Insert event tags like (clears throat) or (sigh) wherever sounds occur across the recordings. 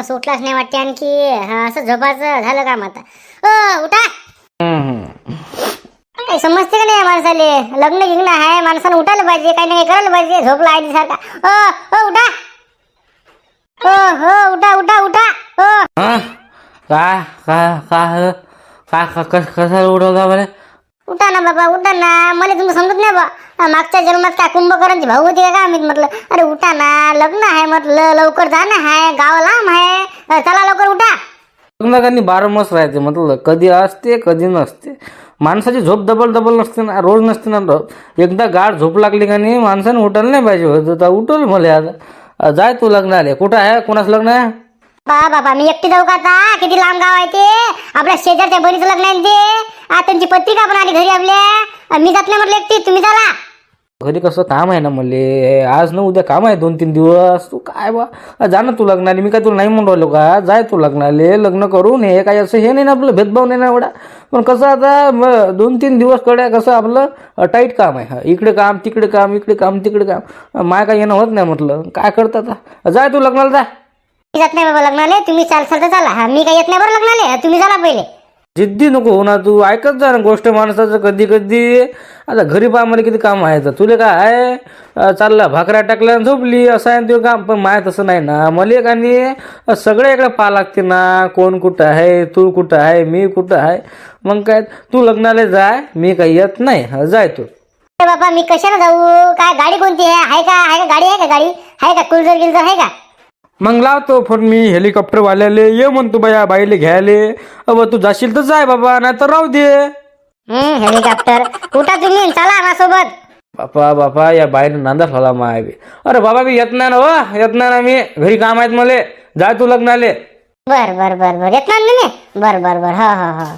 माणूस उठलाच नाही वाटते आणखी. हा, असं झोपाचं झालं काम आता. ओ उठा. काही समजते का नाही माणसाले? लग्न गिग्न आहे माणसानं उठायला पाहिजे काही नाही करायला पाहिजे झोपला आहे सारखा ओ ओ उठा. हो हो उठा उठा उठा. काय काय काय काय काय कस उडवला बरे? उठा ना बाबा उठा ना. मला तुम्ही समजत नाही बा. मागच्या जन्मात काय कुंभकरांची भाऊ होती का मी म्हटलं अरे उठा ना लग्न आहे म्हटलं लवकर जाणं आहे गाव लांब आहे. चला लवकर उठा. लग्नाकांनी बारा मस राहते म्हटलं कधी असते कधी नसते. माणसाची झोप डबल डबल नसते ना रोज नसते ना रोज. एकदा गाठ झोप लागली का नाही माणसाने उठायला नाही पाहिजे होतं. तर उठवलं मला आता जाय तू लग्नाले कुठं आहे? कोणाचं लग्न आहे? बा बाबा मी एकटी जाऊ का आता? किती लांब गाव आहे ते. आपल्या शेजारच्या बहिणीचं लग्न आहे ना ते. आ, त्यांची पत्रिका पण आली घरी आपल्या. मी जात नाही म्हटलं एकटी. तुम्ही चला. घरी कसं काम आहे ना मले आज ना उद्या काम आहे दोन तीन दिवस. तू काय बा? जा ना तू लग्नाले मी काय तुला नाही म्हणून राहिलो का? जाय तू लग्नाले लग्न करून हे काय असं हे नाही ना आपलं भेदभाव नाही ना एवढा? पण कसं आता दोन तीन दिवसकडे कसं आपलं टाईट काम आहे. इकडे काम तिकडे काम इकडे काम तिकडे काम. माय काय येणं होत नाही म्हटलं. काय करतात आता? जाय तू लग्नाला जा. जात नाही बाबा लग्नाले. तुम्ही चाल चाल. तर हा, मी काय येत नाही बरं लग्नाले? तुम्ही चला पहिले. जिद्दी नको हो ना तू. ऐकत जा ना गोष्ट माणसाचं कधी कधी. आता घरी पहा किती काम आहे तर. तुले काय आहे? चालला भाकऱ्या टाकल्या आणि झोपली. असं आहे ते काम. पण माय तसं नाही ना. मला एक आणि सगळे सगळं इकडे पाहा लागते ना. कोण कुठं आहे? तू कुठं आहे? मी कुठं आहे? मग काय तू लग्नाला जाय. मी काही येत नाही. जाय तू. बाबा मी कशाला जाऊ? काय गाडी कोणती आहे? आहे का? आहे का गाडी? आहे का गाडी? आहे का कुलजर गिलजर आहे का? मग लावतो फोन मी हेलिकॉप्टरवाल्याले ये म्हणतो बाया बाईले घ्यायले. अव तू जाशील तर जाय बाबा नाही तर राहू दे. हम्म हेलिकॉप्टर उठा तुम्ही? चला माझ्यासोबत बापा बापा या बाईने नांदा झाला माय बी अरे बाबा मी येत नाही ना हो येत नाही ना मी. घरी काम आहेत मले. जाय तू लग्नाले. बर बर बर बर. येत ना तुम्ही बर बर बर. हो हो हो.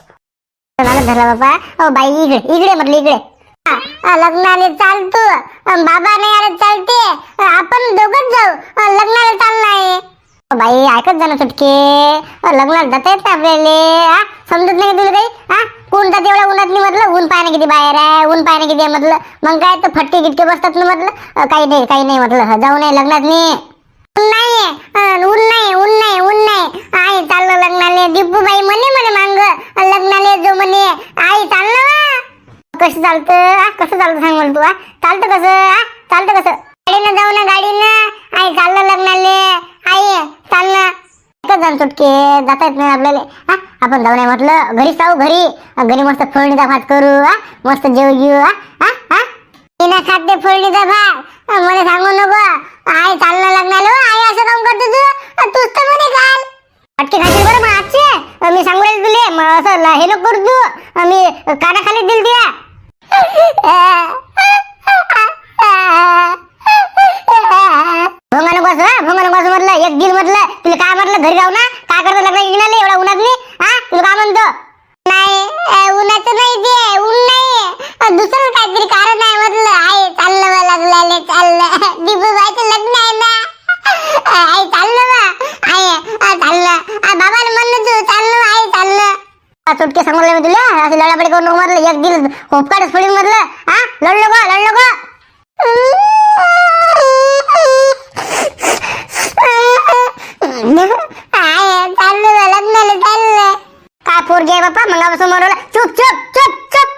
बाबा अहो बाई इकडे इकडे म्हटलं इकडे. लग्नाला चालतो बाबा नाही आले चालते आपण दोघच जाऊ. लग्नाला लग्नाला चालणार बाई ऐकत जाणं ना सुटके अ, लग्नाला जाता येत आपल्याला. समजत नाही तुला काही? हा कोण जाते एवढ्या उन्हात नाही म्हटलं? ऊन पाहणं किती बाहेर आहे? ऊन पाहणं किती आहे म्हटलं? मग काय तर फटके गिटके बसतात ना म्हटलं? काही नाही काही नाही म्हटलं. जाऊ नये लग्नात नाही ऊन नाही ऊन नाही ऊन नाही ऊन नाही. आई चाललो लग्नाले. दिपूबाई म्हणे म्हणे मांग. लग्नाले जो म्हणे. आई चाललं कसं चालतं आ? कसं चालतं सांग मला तू आ? चालतं कसं आ? चालतं कसं? गाडीनं जाऊ ना गाडीनं. आई चाललं लग्नाले. आई चाललं एकच जाऊन सुटके जाता येत नाही आपल्याला. हा आपण जाऊ नाही म्हटलं घरी जाऊ घरी. घरी मस्त फोडणीचा भात करू हा मस्त जेव घेऊ हा हा हा तिने खाते फोडणीचा भात. मला सांगू नको. आई चाललं लग्नाला हो, आई असं काम करतो तू. अं, तूच तर म्हणे काल. अटके खाशील बरं मग आजचे. मी सांगू राहिले तुले मग असं ल- हे नको करू तू. अं, मी कानाखाली दिल तुया भोंगा नको असं हा? भोंगा नको म्हटलं एक दिल म्हटलं तुला काय म्हटलं घरी जाऊ ना काय करतो लग्न गिग्नाले एवढा उन्हात नाही हा तुला काय म्हणतो नाही अं, उन्हाचं नाही ते ऊन नाही अं, दुसरं काहीतरी कारण आहे म्हटलं आई चाललं बा लग्नाले चाललं दीपूबाईचं लग्न आहे ना अं, आई चाललं बा आई अं, चाललं अं, बाबाला म्हणलं तू चाललं आई चाललं आ, सुटके असं लढापडी करून नको म्हटलं एक दिल होपकाडच फोडीन म्हटलं हा लढलो का लढलो का आय, चाललं लग्नाला काय पोरगी आहे बाप्पा? मंगापासून म्हणून चुप चुप चुप चुप.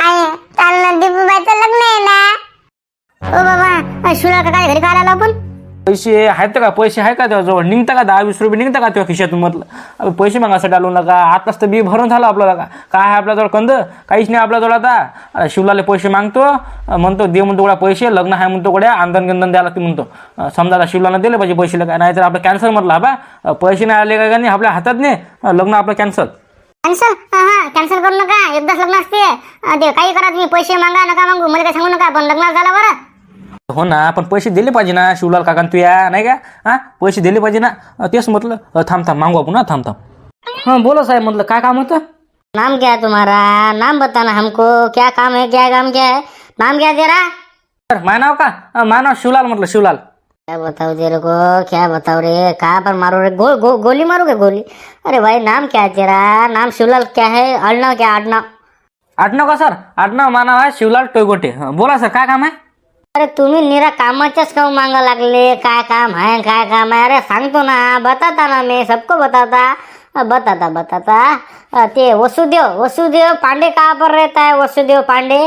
आहे चाललं दीपूबाईचं लग्न आहे ना. ओ बाबा शुला का काय घरी काय आला आपण? पैसे आहेत का? पैसे आहे का त्याजवळ निघता का दहा वीस रुपये? निघता का तेव्हा खिशातून म्हटलं पैसे मागासाठी आलो नका. आताच तर बी भरून झालं आपल्याला का? काय आहे आपल्याजवळ कंद? काहीच नाही आपल्याजवळ आता. शिवलाले पैसे मागतो. म्हणतो दे म्हणतो गोळ्या पैसे. लग्न आहे म्हणतो गोड्या आंदन गिंदन द्यायला लागते म्हणतो. समजा आता शिवलाला दिले पाहिजे पैसे काय नाही तर आपलं कॅन्सल म्हटलं बा. पैसे नाही आले का नाही? आपल्या हातात नाही. लग्न आपलं कॅन्सल कॅन्सल हा कॅन्सल करू नका. एकदाच लग्न असते. ते काही करा तुम्ही. पैसे मागा नका मागू. मला काय सांगू नका. पण लग्न झालं बरं. हो ना पण पैसे दिले पाहिजे ना शिवलाल काका तू या नाही का? हाँ? पैसे दिले पाहिजे ना? अं, तेच म्हटलं अं, थांब थांब मागू आपण थांब थांब. हाँ बोला साहेब म्हटलं काय काम होतं? नाम क्या है तुम्हारा नाम बताना हमको क्या काम है क्या काम क्या है? नाम क्या है तेरा सर माय नाव का? अं, माय नाव शिवलाल म्हटलं शिवलाल. क्या बताओ तेरे को क्या बताओ रे कहाँ पर मारो रे? गो, गो, गोली मारोगे गोली? अरे भाई नाम क्या है तेरा? नाम शिवलाल क्या है? अड़नाव क्या अड़नाव आडनाव का सर? आडनाव मा नाव आहे शिवलाल टोयगोटे। हं, बोला सर काय काम आहे अरे तुम्ही निरा कामाच्याच काऊ मागा लागले. काय काम आहे काय काम आहे? अरे सांगतो ना बताता ना मी सबको बताता. बताता बताता. ते वसुदेव वसुदेव पांडे कहाँ पर रहता है? वसुदेव पांडे?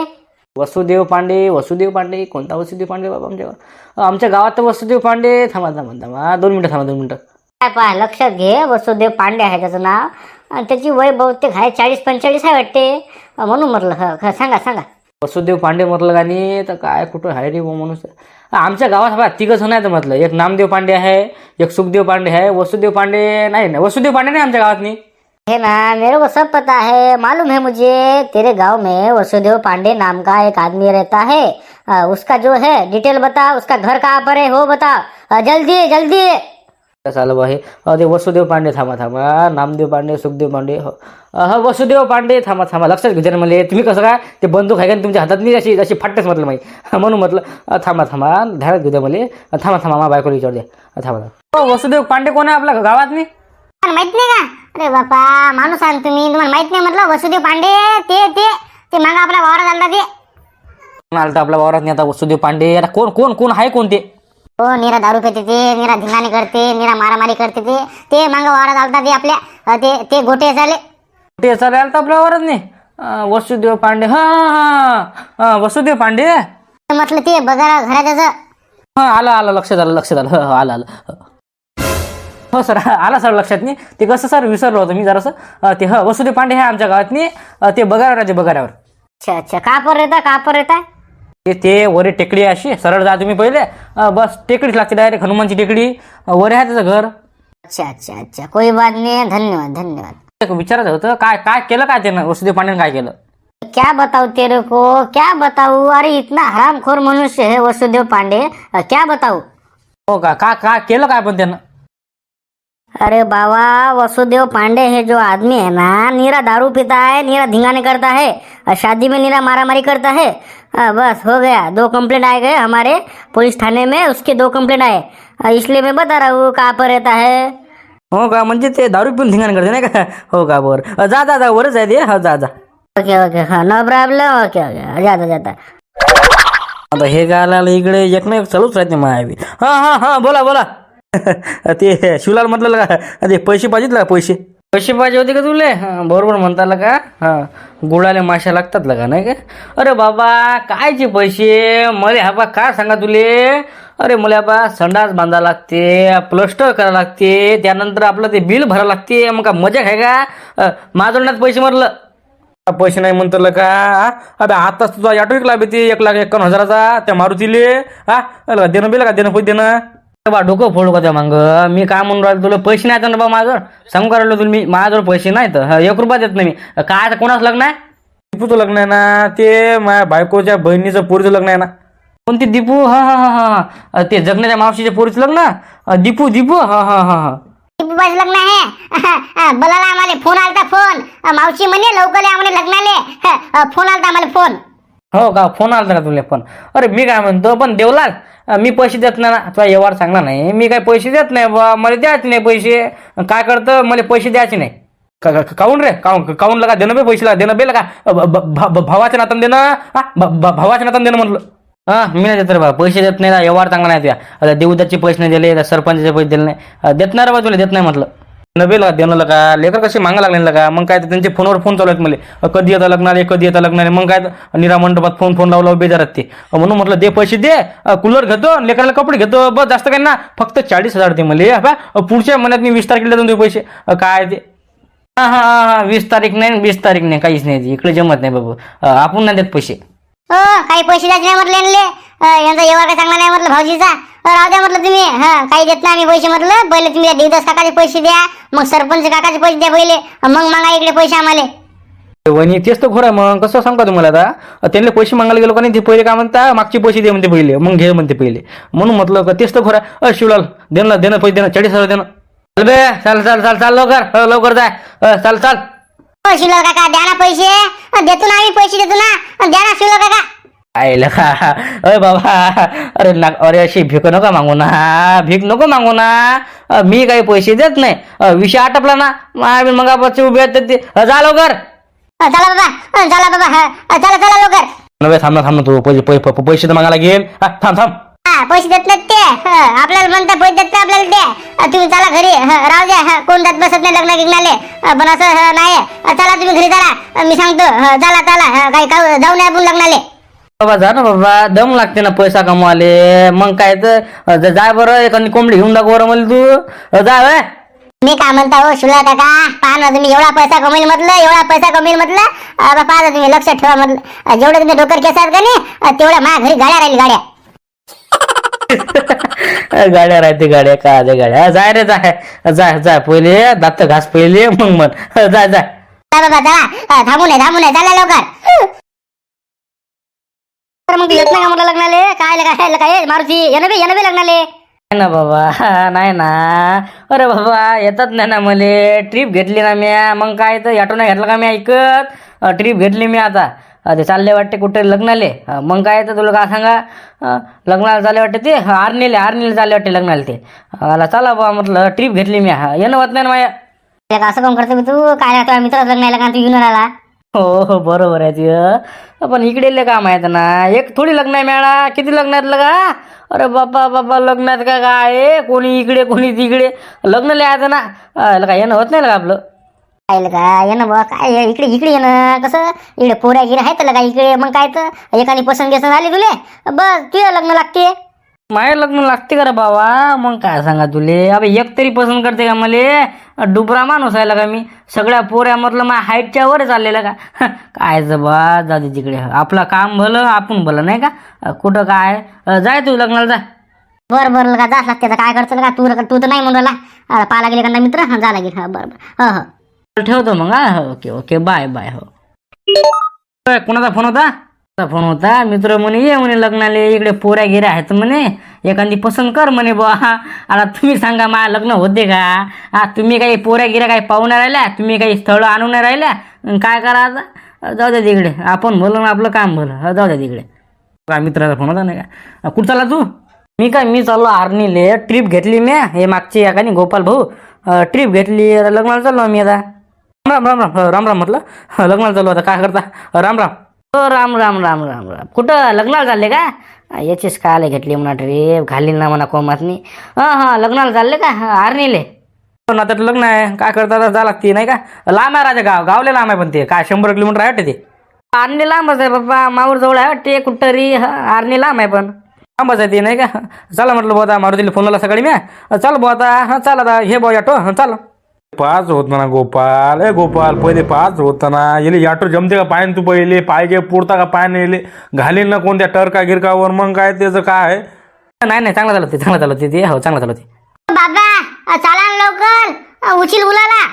वसुदेव पांडे वसुदेव पांडे. कोणता वसुदेव पांडे बाबा आमच्या गावात? आमच्या गावात तर वसुदेव पांडे. थांबा थांबा थांबा. दोन मिनटं थांबा दोन मिनटं. काय पहा लक्षात घे वसुदेव पांडे आहे त्याचं नाव. आणि त्याची वय बहुतेक आहे चाळीस पंचेचाळीस आहे वाटते. म्हणून म्हटलं सांगा सांगा. वसुदेव पांडे म्हटलं नाही तर काय कुठं आहे रे बुवा माणूस आमच्या गावात बा तिघं जण आहेत म्हटलं. एक नामदेव पांडे आहे एक सुखदेव पांडे आहे. वसुदेव पांडे नाही नाही वसुदेव पांडे नाही आमच्या गावात नाही है ना मेरे को सब पता है मालूम है मुझे तेरे गाँव में वसुदेव पांडे नाम का एक आदमी रहता है। उसका जो है डिटेल बता उसका घर कहाँ पर है वो बता अ, जल्दी जल्दी। कसं आलं बा हे अ, ते वसुदेव पांडे थांबा थांबा. नामदेव पांडे सुखदेव पांडे हो. हा वसुदेव पांडे थांबा थांबा. लक्षात जरा मला. तुम्ही कसं काय? ते बंदूक आहे का? तुमच्या हातात नाही अशी अशी फाटतेच म्हटलं माहिती म्हणून म्हटलं थांबा थांबा. ध्यानात घेऊ द्या मला. थांबा थांबा. मा बायकोला विचार द्या. अ, थांबा हो, वसुदेव पांडे कोण आहे आपल्या गावात नाही माहीत नाही का? अरे बापा माणूस आहे ना तुम्ही. तुम्हाला माहीत नाही म्हटलं? वसुदेव पांडे ते ते ते मागा आपला वावरात आलता ते. कोण आलं तर आपल्या वावरात? नाही आता वसुदेव पांडे. आता कोण कोण कोण आहे कोण ते? हो निरा दारू पिते ते निरा धिंगाणे करते निरा मारामारी करते ते. ते मागा वावरात आलता ते आपल्या. अ, ते ते गोटे झाले. ते चालेल तर आपल्या वावरात नाही अ, वसुदेव पांडे. हा हा हा. वसुदेव पांडे? म्हटलं ते बघा घरात हा आलं आलं लक्षात आलं लक्षात आलं. हो, हो, आलं आलं. हो. हो सर आला सर लक्षात नाही. ते कसं सर विसरलो होतं मी जरासं. अं, ते ह वसुदेव पांडे हे आमच्या गावात नाही. अं, ते बघायला राहते बघाऱ्यावर अच्छा अच्छा. कहाँ पर रहता कहाँ पर रहता है ते ते वरे टेकडी अशी. सरळ जा तुम्ही पहिले. अं, बस टेकडीच लागते डायरेक्ट हनुमानची टेकडी. अं, वरे आहे त्याचं घर. अच्छा अच्छा अच्छा. कोई बात नहीं. है धन्यवाद धन्यवाद. एक विचारायचं होतं काय काय केलं काय त्यानं? वसुदेव पांडेनं काय केलं? क्या बताऊं तेरे को? क्या बताऊं? अरे इतना हरामखोर मनुष्य है वसुदेव पांडे. अ, क्या बताऊं? हो का? का काय केलं काय पण त्यानं? अरे बाबा वसुदेव पांडे है जो आदमी है ना नीरा दारू पीता है नीरा धिंगाने करता है अ, शादी में नीरा मारामारी करता है। अ, बस हो गया। दो कंप्लेंट आए गए हमारे पुलिस थाने में उसके दो कंप्लेंट आए। इसलिए मैं बता रहा हूँ कहाँ पर रहता है? हो का म्हणजे ते दारू पिऊन धिंगाण करते नाही का हो। (laughs) का बरं। जा जा जा वरच आहे ते हो जा जा। ओके ओके हाँ नो प्रॉब्लम ओके ओके जाता जाता आता हे गायला इकडे एक ना एक चालूच राहते मायावी हा हा हा बोला बोला। (laughs) ते शिवलाल म्हटलं का ते पैसे पाहिजेत का पैसे? पैसे पाहिजे होते का तुले? बरोबर म्हणता का? हा गुळाले माश्या लागतात का नाही का? अरे बाबा कायचे पैसे? मला हा बा काय सांगा तुले? अरे मला बा संडास बांधा लागते प्लस्टर करा लागते त्यानंतर आपलं ते बिल भरा लागते मग का मजा आहे का? अ, माझं पैसे म्हटलं पैसे नाही म्हणतो का? अबे आताच तुझा ऑटो विकला बे ते एक लाख एकावन्न हजाराचा त्या मारुतीले हा? अरे देणं बेलं का देणं पैसे देणं? अरे बा डोकं फोडू का त्या मांग? मी काय म्हणून राहिलो तुला? पैसे नाही ना बा माझ्याजवळ सांगू का राहिलो तुला मी? माझ्याजवळ पैसे नाहीत. हा, एक रुपया देत नाही मी. काय आता कोणाचं लग्न आहे? दीपूचं लग्न आहे ना ते माझ्या बायकोच्या बहिणीचं पोरीचं लग्न आहे ना. कोणती दीपू? हा हा हा हा हा. ते जगण्याच्या मावशीच्या पोरीचं लग्न? अ, दीपू दीपू? हा हा हा हा. लग्न आहे. बोलायला आम्हाला फोन आलता फोन. मावशी म्हणे लवकर या म्हणे लग्नाले. फोन आलता आम्हाला फोन. हो का? फोन आला का तुला पण? अरे मी काय म्हणतो पण देवलाल मी पैसे देत नाही ना. तुला व्यवहार चांगला नाही. मी काय पैसे देत नाही बा. मला द्यायचे नाही पैसे. काय करतं? मला पैसे द्यायचे नाही. का- काऊन रे? काऊन काऊन लगा देणं बे पैसे देणं बे लगा भावाच्या नातन देणं? हा? भावाच्या नातन देणं म्हटलं हा? मी नाही देत रे बा. पैसे देत नाही ना. व्यवहार चांगला नाही त्या आता देवदाचे पैसे नाही दिले सरपंचाचे पैसे दिले नाही. देत नाही रे बा तुला देत नाही म्हटलं. नवे देणं लगा लेकर कसे मागा लागले लगा मग काय तर त्यांचे फोनवर फोन चालू आहेत मला. कधी येता लग्नाले कधी येता लग्नाले मग काय निरा मंडपात फोन फोन लावला बेजारात ते. म्हणून म्हटलं दे पैसे दे कूलर घेतो लेकराला कपडे घेतो बस जास्त काय ना फक्त चाळीस हजार ते मला बा पुढच्या महिन्यात मी वीस तारखेला देतो ते पैसे. काय ते? हा हा हा हा वीस तारीख नाही वीस तारीख नाही काहीच नाही इकडे जमत नाही बाबू. आपण नाही देत पैसे. हो काही पैसे द्यायचे नाही म्हटले आणले यांचा व्यवहार काय चांगला नाही म्हटलं भाऊजीचा. राहू द्या म्हटलं तुम्ही. हा काही देत नाही आम्ही पैसे म्हटलं. पहिले तुम्ही त्या देवदास काकाचे पैसे द्या मग सरपंच काकाचे पैसे द्या पहिले. मग मागा इकडे पैसे आम्हाला. वहिनी तेच तर खरं आहे मग. कसं सांगतो का तुम्हाला आता? त्यांना पैसे मागायला गेलो का नाही ते पहिले काय म्हणता मागचे पैसे दे म्हणते पहिले. मग घे म्हणते पहिले. म्हणून म्हटलं का तेच तर खरं आहे. अ, शिवलाल देणं देणं पैसे देणं चाळीस हजार देणं चल बे चाल चाल चाल चाल लवकर. अ, लवकर जाय. अ, चाल चाल. शिवलाल काका द्या ना पैसे. देतो ना आम्ही पैसे देतो ना. द्या ना शिवलाल काका. आयला अरे बाबा. अरे ना अरे अशी भीक नका मागू ना. भीक नको मागू ना. मी काही पैसे देत नाही. विषय आटपला ना. आम्ही मग उभे जा लवकर. चला बाबा. चला बाबा. चला चला लवकर. नव्हे थांब ना थांब ना तू. पैसे पैसे तर मागायला गेल. थांब थांब. पैसे देत नाहीत ते. आपल्याला म्हणता पैसे देत नाही आपल्याला द्या तुम्ही चला घरी. राहू द्या. हं, कोण जात बसत नाही लग्न गिग्नाले पण असं नाही. चला तुम्ही घरी चला. मी सांगतो. चला चला. काही जाऊ नये आपण लग्नाले. बाबा जा ना बाबा. दम लागते ना पैसा कमवाले. मग काय तर जाय बरं. एखादी कोंबडी घेऊन दाखव बरं मला तू. जा व्हय. मी काय म्हणता हो शुला काका? पहा ना तुम्ही एवढा पैसा कमवेल म्हटलं एवढा पैसा कमवेल म्हटलं. अं, पहा ना तुम्ही लक्षात ठेवा म्हटलं. अं, जेवढे तुम्ही डोकर केस आहेत का नाही अं, तेवढ्या माझ्या घरी गाड्या राहील गाड्या. (laughs) गाड्या राहते गाड्या का दे गाड्या? जाय रे जाय. जाय जाय पहिले दात घास पहिले मग मन जाय जाय बाबा अं, थांबू नये थांबू नये चला लवकर. तर मग येत नाही का म्हटलं लग्नाले? काय काय काय मारुती? येणं बे येणं बे लग्नाले. नाही ना बाबा नाही ना. अरे बाबा येतात नाही ना मले. ट्रिप घेतली ना म्या. मग काय तर ऑटो नाही घेतला का मी ऐकत ट्रिप घेतली मी आता. ते चालले वाटते कुठे? लग्नाले. मग काय तर तुला काय सांगा? लग्नाला चालले वाटते ते? आर्नीले आर्नीले चालले वाटते लग्नाला ते. मला चला बा म्हटलं ट्रिप घेतली मी. हा, येणं होत नाही ना माझ्या का असं काम करतो मी तू? काय राहतो मित्र लग्नाला का तू येऊन राहिला हो हो बरोबर आहे तुझं पण इकडे काम आहेत ना. एक थोडी लग्न आहे मॅडा किती लग्न आहेत लगा? अरे बाबा बाबा लग्नात का काय? आहे? कोणी इकडे कोणी तिकडे. लग्न लिहायचं ना. लगा येणं होत नाही लगा आपलं. काय का येणं बा काय इकडे इकडे येणं कसं? इकडे पोऱ्या गिऱ्या आहेत का इकडे मग काय तर? एकाने पसंत घेसंत झाली तुले? बस तुझं लग्न लागते. माय लग्न लागते का रे बाबा? मग काय सांगा तुले? अबे एक तरी पसंत करते का मले? डुबरा माणूस आहे का मी. सगळ्या पोऱ्या म्हटलं मा हाईटच्या वर चाललेलं का काय बा जाऊ दे तिकडे. आपलं काम भलं आपण भलं नाही का? कुठं काय? जाय तू लग्नाला जाय बरं बरं लगा जास लागते. काय करतो का तू तू तर नाही म्हणून राहिला. अरे पाहा लागेल का मित्र? हा जा लागेल हा बरं बरं. हो हो. ठेवतो मग हा ओके ओके बाय बाय हो. कोणाचा फोन होता? कोणाचा फोन होता मित्र म्हणे ये म्हणे लग्नाले इकडे पोऱ्या गिऱ्या आहेत म्हणे. एखादी पसंत कर म्हणे बुवा. आता तुम्ही सांगा मला लग्न होते का? हा तुम्ही काही पोऱ्या गिऱ्या काही पाहून नाही राहिल्या? तुम्ही काही स्थळं आणून नाही राहिल्या? अन काय करा आता? जाऊ द्या तिकडे. आपण भलं ना आपलं काम भलं हा, जाऊ द्या तिकडे. काय मित्राचा फोन होता नाही का? कुठं चालला तू? मी काय मी चाललो आर्नीले. ट्रिप घेतली मी. हे मागची का नाही गोपाल भाऊ. ट्रिप घेतली. आता लग्नाला चाललो मी आता. राम राम राम राम राम म्हटलं? लग्नाला चालू आता काय करता? राम राम. हो राम राम राम राम राम. कुठं? लग्नाला चालले का? याचीच काले घेतली म्हणा ट्रिप घाली ना म्हणा कोमातनी. हां हां लग्नाला चालले का? हं, आर्नीले. आता लग्न आहे. काय करता आता? जा लागते नाही का? लांब आहे राजा गाव. गावले लांब आहे पण ते. काय शंभर किलोमीटर आहे वाटते ते? आर्नी लांबच आहे बाबा माऊर जवळ आहे वाटते कुठतरी. हं, आर्नी लांब आहे पण. लांबच आहे ते नाही का? चला म्हटलं बुवा आता मारुतीला फोन लावला सकाळी मी. चल बुवा आता. हा चाल आता. हे बुवा ऑटो हं, चाल. पाच होत ना गोपाल. ए गोपाल पहिले पाच होता ना येले ऑटो जमते का पाय तू पहिले? पाहिजे पुरता का पाय नाही घालीन ना कोणत्या टरका गिरकावर? मग काय त्याचं काय? नाही नाही चांगलं चालवते चांगलं चालवते ते. हो चांगलं चालवते बाबा अ, चला ना लवकर. अ, उलाला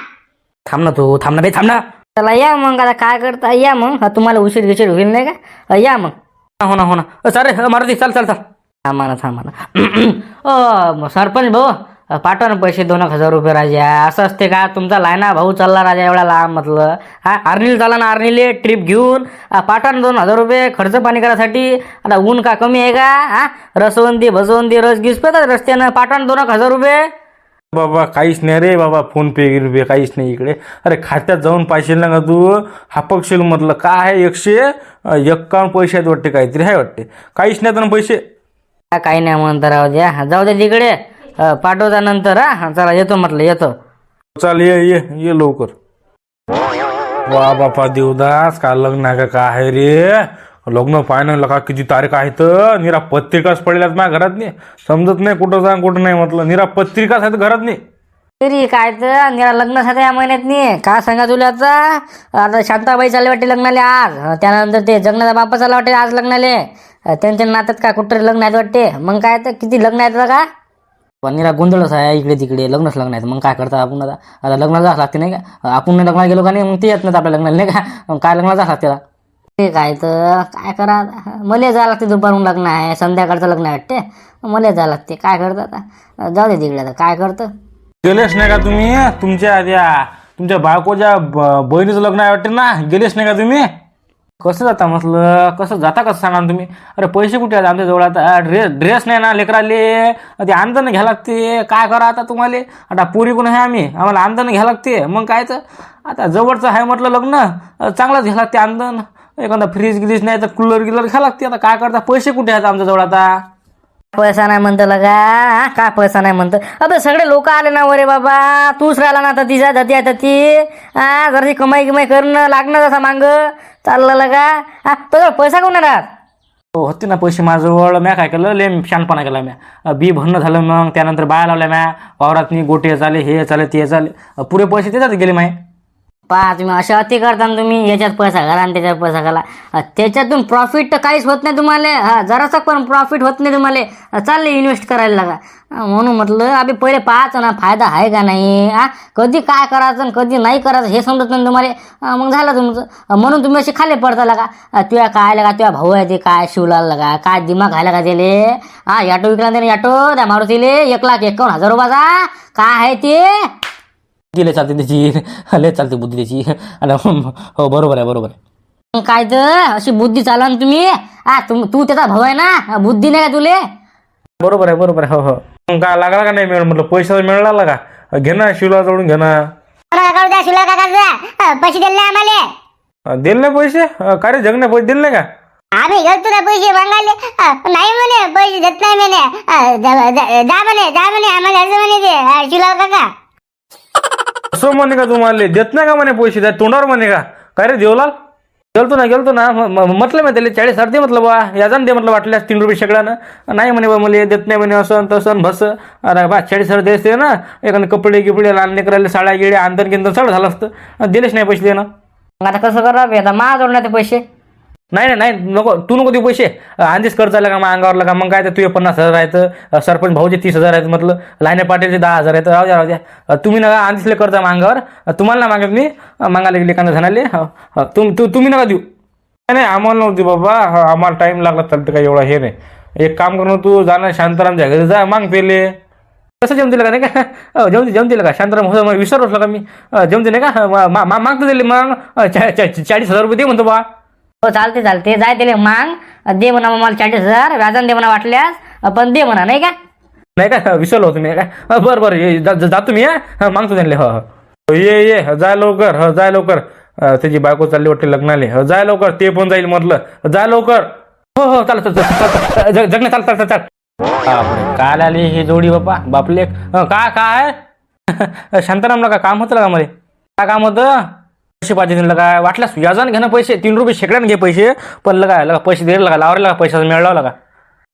थांब ना तू थांब ना बे थांब ना. चला या मग आता काय करता या मग. हा, तुम्हाला उशीर गिशीर होईल नाही का? अ, या मग. हो ना हो ना. अ, चाल रे मारुती चाल चाल चाल. थांबा ना थांबा ना. (clears throat) अ, सरपंच भाऊ पाठवा ना पैसे दोन एक हजार रुपये राजा. असं असते का? तुमचा लायना भाऊ चालला राजा एवढा लांब म्हटलं. हा आर्नील चालला ना आर्नीले ट्रिप घेऊन. पाठवा ना दोन हजार रुपये खर्च पाणी करायसाठी. आता ऊन का कमी आहे का? हा रसवंती भसवंती रस गिस पेतात रस्त्यानं. पाठवा ना दोन एक हजार रुपये. बाबा काहीच नाही रे बाबा फोन पे गिरपे काहीच नाही इकडे. अरे खात्यात जाऊन पाहिजे ना का तू हापकशील म्हटलं काय आहे एकशे? एक्कावन्न पैसे आहेत वाटते काहीतरी आहे वाटते. काहीच नाही तर पैसे. काही नाही म्हणता राहू द्या. जाऊ द्या तिकडे. पाठवता नंतर हा चला येतो म्हटलं येतो. चाल ये ये ये लवकर. वा बापा देवदास का लग्न आहे का काय आहे रे? लग्न फायनल का किती तारीख आहे तर? निरा पत्रिकाच पडल्यात माझ्या घरात नाही समजत नाही कुठं जा कुठं नाही म्हटलं. निरा पत्रिकाच आहेत घरात नाही तरी काय तर निरा लग्न साधं या महिन्यात नाही काय सांगा तुला आता? आता शांताबाई चालले वाटते लग्नाले आज. अं, त्यानंतर ते जगन्नाथ बाप्पा चालला वाटते आज लग्नाले. अं, त्यांच्या नात्यात काय कुठं लग्न आहेत वाटते? मग काय तर किती लग्न आहेत का पण निरा गोंधळच आहे इकडे तिकडे लग्नच लग्न आहेत. मग काय करता आपण आता? आता लग्नाला जावं लागते नाही का? आपण नाही लग्नाला गेलो का नाही? मग ते येत नाहीत आपल्या लग्नाला नाही का? मग काय लग्नाला जावं लागते ते काय तर काय करा? मला जावं लागते दुपारून लग्न आहे संध्याकाळचं लग्न आहे वाटते. मला जावं लागते. काय करतं आता? जाऊ दे तिकडे आता. काय करतं? गेलेच नाही का तुम्ही? तुमच्या त्या तुमच्या बायकोच्या ब- बहिणीचं लग्न आहे वाटते ना? गेलेच नाही का तुम्ही? कसं जाता म्हटलं? कसं जाता कसं सांगा ना तुम्ही? अरे पैसे कुठे आहेत आमच्या जवळ? आता ड्रेस ड्रेस नाही ना लेकराले. ते आंदन घ्या लागते. काय करा आता तुम्हाला? आता पुरी कोण आहे आम्ही? आम्हाला आंदन घ्या लागते. मग काय तर? आता जवळचं आहे म्हटलं लग्न चांगलंच घ्या लागते आंदन एखादा फ्रीज गिलीज नाही तर कूलर गिलर घ्या लागते. आता काय करता? पैसे कुठे आहेत आमच्याजवळ आता? पैसा नाही म्हणतं लगा हा? पैसा नाही म्हणतं? अबे सगळे लोक आले ना वरे बाबा तूच राहिला ना तर तिच्या जाती आता ती. हा जराशी कमाई कमाई करणं लागणार जसा मांग. चाललं लगा. हा तुझा पैसा कोण राहत हो होते ना पैसे माझ्याजवळ. म्या काय केलं? लय शानपणा केला म्या. अ, बी भरणं झालं मग त्यानंतर बाया लावल्या म्या. वावरातनी गोटे चाले हे चाले ते चाले. अ, पुरे पैसे त्याच्यात गेले माय. पहा तुम्ही अशा अति करता ना तुम्ही याच्यात पैसा घाला आणि त्याच्यात पैसा घाला. त्याच्यातून प्रॉफिट तर काहीच होत नाही तुम्हाला. हा जरासा पण प्रॉफिट होत नाही तुम्हाला. चालले इन्व्हेस्ट करायला लागा. म्हणून म्हटलं अभि पहिले पाहायचं ना फायदा आहे का नाही हा? कधी काय करायचं आणि कधी नाही करायचं हे समजत नाही तुम्हाला. मग झालं तुमचं. म्हणून तुम्ही असे खाली पडता लागा. अ, तुया काय लागा तुया भाऊ आहे ते काय शिवला लागा काय दिमाग आहे का त्याले? हा याटो विकला त्याने याटो त्या मारुतीले एक लाख एकावन्न हजार रुपयाचा. काय आहे ते? दिले चालते त्याची. (laughs) लय चालते बुद्धी त्याची (laughs) आणि हो बरोबर आहे बरोबर आहे. काय तर अशी बुद्धी चालवा ना तुम्ही. तुम तू त्याचा भाऊ आहे ना? बुद्धी नाही का तुले? बरोबर आहे बरोबर आहे हो हो. मग काय लागला का नाही मिळून म्हटलं पैसा मिळाला का? घे ना शिवला जोडून घे ना. काढू द्या शिला काकाचा. पैसे दिले नाही आम्हाला. अ, दिले नाही पैसे? अ, रे जगने पैसे दिले नाही का? आम्ही गेलतो ना पैसे मागायले. अ, नाही म्हणे पैसे देत नाही म्हणे. अ, जा जा- जा म्हणे जा म्हणे आम्हाला द्यायचं म्हणे ते शिला काका. असं म्हणे का तुम्हाला? देत नाही का म्हणे पैसे? त्या तोंडावर म्हणे का? काय रे देवलाल? गेलतो ना गेलतो ना. म- म- म्हटलं मी त्याला चाळीस हजार दे म्हटलं बा याजान दे म्हटलं वाटल्यास तीन रुपये शेकड्यानं नाही म्हणे बा मला देत नाही म्हणे असं आणि तसं आणि भस. अरे बा चाळीस हजार असते ना. एखादं कपडे गिपडे लहान लेकराला साड्या गिड्या आंदन गिंदन सगळं झालं असतं. आणि दिलेच नाही पैसे देणं. मग आता कसं करा आता मा ते पैसे. नाही नाही नाही नको तू नको देऊ पैसे. आधीच खर्च आला का मग अंगावरला का मग काय तर तुझे पन्नास हजार आहेत सरपंच भाऊचे तीस हजार आहेत म्हटलं लाईने पाटीलचे दहा हजार आहेत. राहू द्या राहू द्या. तुम्ही नका आधीच कर्ज आहे अंगावर तुम्हाला नाही मागत मी मागायला गेले कांदा झाले तुम तू तुम्ही नका देऊ. नाही नाही आम्हाला नव्हती बाबा. आम्हाला टाईम लागला चालतं काही एवढा हे नाही. एक काम करून तू जाणं शांतारामच्या घरी जा माग पेले. कसं जमतील का नाही का? जमते जमतील का? शांताराम हो मग विसरलो का मी? जमते नाही का? मागतो दिले मग चाळीस हजार रुपये दे म्हणतो बा. हो चालते चालते जाय त्याला मांग. दे म्हणा मग मला चाळीस हजार. व्याजान दे म्हणा वाटल्यास. पण दे म्हणा नाही का? नाही का? (laughs) विसरलो होतो मी काय बर बरं बरं. ये, जा- जा- जातो मी हा? मागतो त्यांना हो हो. ये ये हो, जाय लवकर हो जाय लवकर. अं, त्याची बायको चालली वाटते लग्नाले. हो जाय लवकर ते पण जाईल म्हटलं जाय लवकर. हो हो चाल चाल चाल जगणे चाल चाल चाल चाल बापरे, आली ही जोडी बापा. बापले. काय काय (laughs) शांतारामला का काम होतं का मध्ये? काय काम होतं? पैसे पाहिजे त्यांना काय वाटल्यास व्याजाने घेणं पैसे तीन रुपये शेकड्यानं घे पैसे पण लगा लगा पैसे द्यायला लागा लावायला लागा पैसा मिळावा लागा.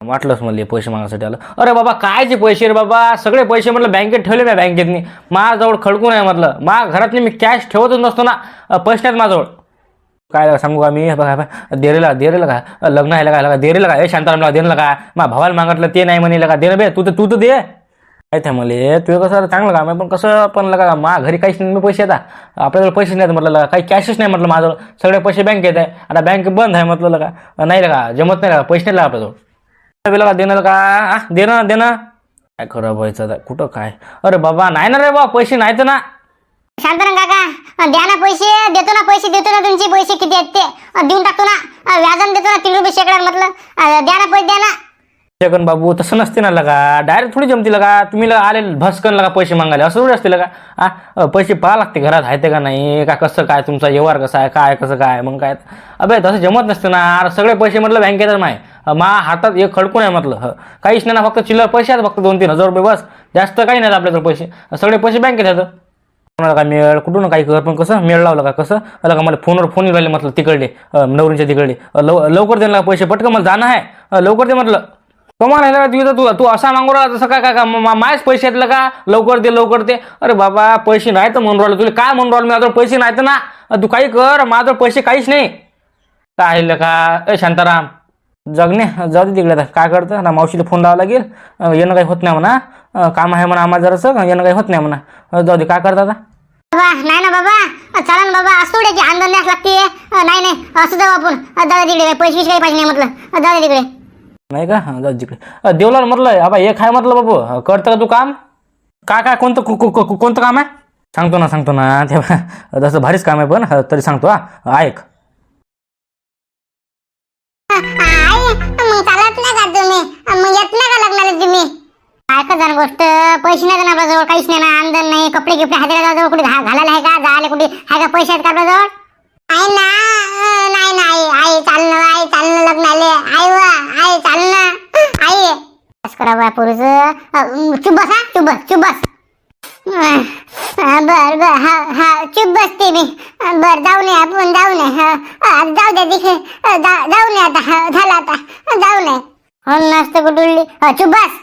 वाटलंच मला पैसे मागायसाठी आलं. अरे बाबा कायचे पैसे रे बाबा? सगळे पैसे म्हटलं बँकेत ठेवले मी बँकेतनी. माझ्याजवळ खडकून आहे म्हटलं. मा घरातनी मी कॅश ठेवतच नसतो ना. पैसे नाहीत माझ्याजवळ. काय सांगू का मी बघा देरेला देरेला का लग्न आहे लगा लगा. देरेला का हे शांतारामला देणं लगा. मा भावाला मागितलं ते नाही म्हणे लगा. देणं बे तू तर तू तर दे. काय त्या मला तुझं कसं चांगलं काम आहे पण कसं पण लगा मा घरी काहीच नाही मी पैसे येतात आपल्याजवळ पैसे नाहीत म्हटलं लगा काही कॅशच नाही म्हटलं माझं. सगळे पैसे बँकेत आहे. आता बँक बंद आहे म्हटलं लगा. नाही लगा जमत नाही लगा पैसे नाही लागा आपल्याजवळ. बेला का देणं का देणं देणं. काय खरं व्हायचं कुठं काय? अरे बाबा नाही ना रे बा पैसे नाहीत ना. शांतरंग काका. द्या ना पैसे देतो ना पैसे देतो ना तुमचे पैसे किती आहेत ते. देऊन टाकतो ना. व्याजन देतो ना तीन रुपये शेकडा म्हटलं. द्या ना पैसे द्या ना. जगन बाबू तसं नसते ना लगा. डायरेक्ट थोडी जमती लगा. तुम्ही लगा आले भस्कन लगा पैसे मागायला. असं थोडी असते लगा. आ पैसे पाहा लागते घरात आहे ते का नाही? का कसं काय तुमचा व्यवहार कसा आहे? काय कसं काय? मग काय? अबे तसं जमत नसतं ना. अरे सगळे पैसे म्हटलं बँकेतच नाही मा हातात एक खडकून आहे म्हटलं. काहीच नाही ना फक्त चिल्लर पैसे आहेत फक्त दोन तीन हजार रुपये बस. जास्त काही नाही आपल्याकडे पैसे. सगळे पैसे बँकेत आहेत कोणाला काय मेळ कुठून काही कर पण कसं? मेळ लावलं का कसं? आलं का मला फोनवर फोन राहिले म्हटलं तिकडले नवरींच्या तिकडले लव लवकर दे ना पैसे पटकन मला जाणं आहे. लवकर दे म्हटलं. कमा ह्याला तुझं तू तू असा मागू राहिला तसं काय काय का मा- मायच पैसे येतलं का? लवकर दे लवकर दे. अरे बाबा पैसे नाही तर म्हणून राहिलं. तुला काय म्हणून राहिलं? माझ्याजवळ पैसे नाही तर ना तू काही कर माझ्याजवळ पैसे काहीच नाही. काय का? ए शांताराम जगणे जाऊ दे तिकडे आता. काय करतं? ना मावशीला फोन लावा लागेल. येणं काही होत नाही म्हणा. काम आहे म्हणा आम्हाला जरासं. येणं काही होत नाही म्हणा. जाऊ दे काय करता आता? नाही ना बाबा. अ, चला ना बाबा. असं थोड्याची आंदोलन लागते नाही नाही. असं जाऊ आपण. अ, दादा तिकडे. पैसे काही पाहिजे नाही म्हटलं. दादा तिकडे. नाही का? हां जाऊ दे म्हटलं आबा एक आहे म्हटलं बाबू? करतं का तू काम काय काय कोणतं कोणतं काम आहे? सांगतो ना सांगतो ना. (laughs) तेव्हा तसं भारीच काम आहे पण तरी सांगतो हा. ऐक. का तुम्ही काय जण गोष्ट पैसे नाही ना जवळ काहीच नाही ना आमदन नाही कपडे गिपडे हाताला जवळ कुठे घालायला आहे का? जायला कुठे आहे का पैसे आहेत का आपल्याजवळ? आहे ना नाही नाही करावं या पोरीचं? चुप बस हा? चुप बस चुप बस. बर बर हा हा चुप बसते मी बर जाऊ नये आपण जाऊ नये. जाऊ दे तिथे. जाऊ नये आता झालं आता. जाऊ नये. हो नसतं कुठे चुप बस.